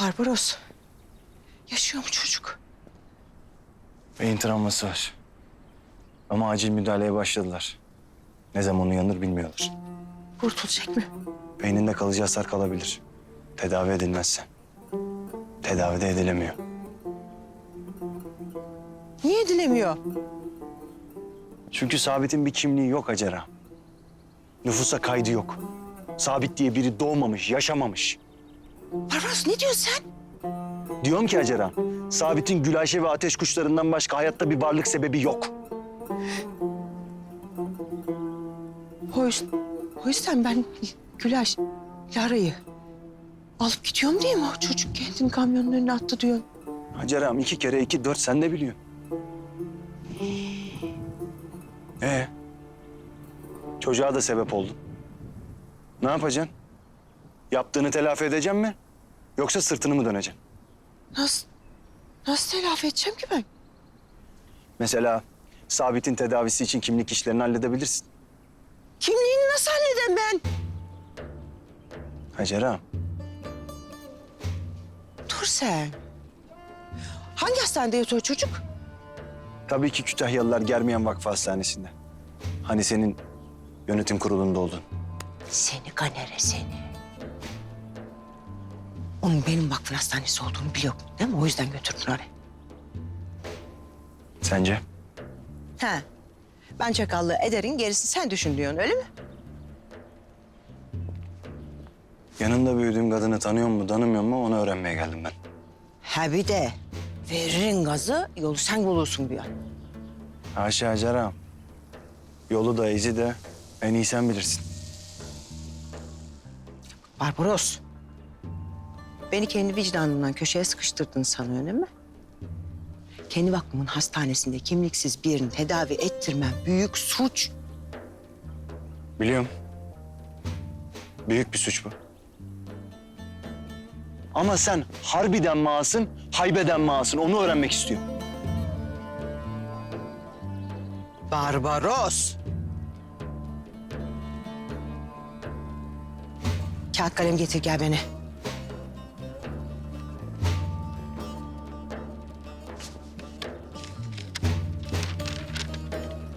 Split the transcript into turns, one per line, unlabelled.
Barbaros. Yaşıyor mu çocuk?
Beyin travması var. Ama acil müdahaleye başladılar. Ne zaman uyanır bilmiyorlar.
Kurtulacak mı?
Beyninde kalıcı hasar kalabilir. Tedavi edilmezse. Tedavi de edilemiyor.
Niye edilemiyor?
Çünkü Sabit'in bir kimliği yok Acera. Nüfusa kaydı yok. Sabit diye biri doğmamış, yaşamamış.
Barbaros ne diyorsun sen?
Diyorum ki Acera, Sabit'in Gülayşe ve ateş kuşlarından başka hayatta bir varlık sebebi yok.
O yüzden, o yüzden ben Gülaş, Lara'yı alıp gidiyorum değil mi? O çocuk kendini kamyonun önüne attı diyor.
Hacera'm iki kere iki dört sen de biliyorsun. Ee, çocuğa da sebep oldun. Ne yapacaksın? Yaptığını telafi edeceksin mi? Yoksa sırtını mı döneceksin?
Nasıl, nasıl telafi edeceğim ki ben?
Mesela Sabit'in tedavisi için kimlik işlerini halledebilirsin.
Kimliğini nasıl halledeyim ben?
Hacera'm,
Dur sen. Hangi hastanede yatıyor çocuk?
tabii ki Kütahyalılar Germiyan Vakfı Hastanesi'nde. Hani senin yönetim kurulunda oldun.
Seni Ganere seni. Onun benim vakfın hastanesi olduğunu biliyor değil mi? O yüzden götürdün oraya.
Sence?
He. Ben çakallığı ederin gerisi sen düşün diyorsun öyle mi?
Yanında büyüdüğüm kadını tanıyor mu, tanımıyor mu onu öğrenmeye geldim ben.
Ha bir de veririn gazı yolu sen bulursun diyor.
Haşa Hacera'm. Yolu da izi de en iyi sen bilirsin.
Barbaros. Beni kendi vicdanından köşeye sıkıştırdın sanıyor değil mi? Kendi vakfımın hastanesinde kimliksiz birini tedavi ettirmem büyük suç.
Biliyorum. Büyük bir suç bu. Ama sen harbiden mi ağasın, haybeden mi ağasın onu öğrenmek istiyorum.
Barbaros. Kağıt kalem getir gel beni.